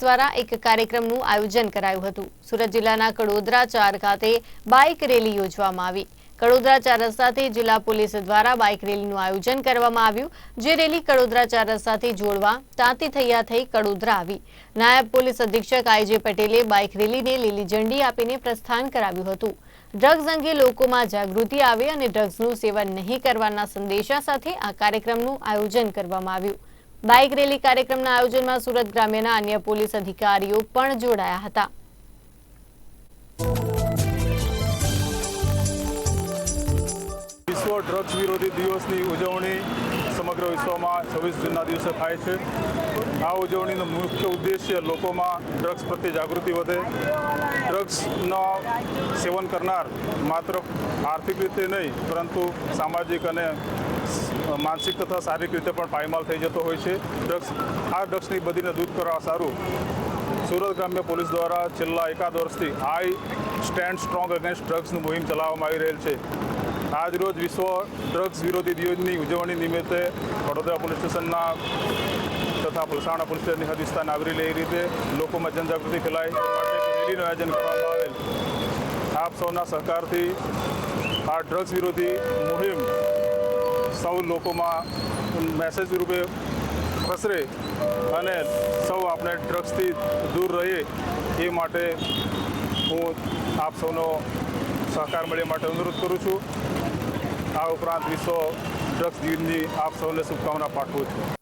દ્વારા એક કાર્યક્રમનું આયોજન કરાયું હતું. સુરત જિલ્લાના કડોદરા ચાર ખાતે બાઇક રેલી યોજવામાં આવી. કડોદરા ચાર રસ્તાથી જિલ્લા પોલીસ દ્વારા બાઇક રેલીનું આયોજન કરવામાં આવ્યું, જે રેલી કડોદરા ચાર રસ્તાથી જોડવા તાંતી થયા થઈ કડોદરા આવી. નાયબ પોલીસ અધિક્ષક આઈજે પટેલે બાઇક રેલીને લીલી ઝંડી આપીને પ્રસ્થાન કરાવ્યું હતું. ડ્રગ્સ અંગે લોકોમાં જાગૃતિ આવે અને ડ્રગ્સનું સેવન નહીં કરવાના સંદેશા સાથે આ કાર્યક્રમનું આયોજન કરવામાં આવ્યું. બાઇક રેલી કાર્યક્રમના આયોજનમાં સુરત ગ્રામ્યના અન્ય પોલીસ અધિકારીઓ પણ જોડાયા હતા. વિશ્વ ડ્રગ્સ વિરોધી દિવસની ઉજવણી સમગ્ર વિશ્વમાં છવ્વીસ જૂનના દિવસે થાય છે. આ ઉજવણીનો મુખ્ય ઉદ્દેશ્ય લોકોમાં ડ્રગ્સ પ્રત્યે જાગૃતિ વધે. ડ્રગ્સનો સેવન કરનાર માત્ર આર્થિક રીતે નહીં, પરંતુ સામાજિક અને માનસિક તથા શારીરિક રીતે પણ પાયમાલ થઈ જતો હોય છે. ડ્રગ્સ, આ ડ્રગ્સની બધીને દૂર કરવા સારું. સુરત ગ્રામ્ય પોલીસ દ્વારા છેલ્લા એકાદ વર્ષથી આઈ સ્ટેન્ડ સ્ટ્રોંગ અગેન્સ્ટ ડ્રગ્સનું મુહિમ ચલાવવામાં આવી રહેલ છે. આજ રોજ વિશ્વ ડ્રગ્સ વિરોધી દિવસની ઉજવણી નિમિત્તે વડોદરા પોલીસ સ્ટેશનના તથા પલસાણા પોલીસ સ્ટેશનની હદ વિસ્તારને આવરી લે રીતે લોકોમાં જનજાગૃતિ ફેલાય રેલીનું આયોજન કરવામાં આવેલ. આપ સૌના સહકારથી આ ડ્રગ્સ વિરોધી મુહિમ સૌ લોકોમાં મેસેજ રૂપે પ્રસરે અને સૌ આપણે ડ્રગ્સથી દૂર રહીએ એ માટે હું આપ સૌનો સહકાર મળે માટે અનુરોધ કરું છું. આ ઉપરાંત વિશ્વ ડ્રગ્સ દિનની આપ સૌને શુભકામના પાઠવું છું.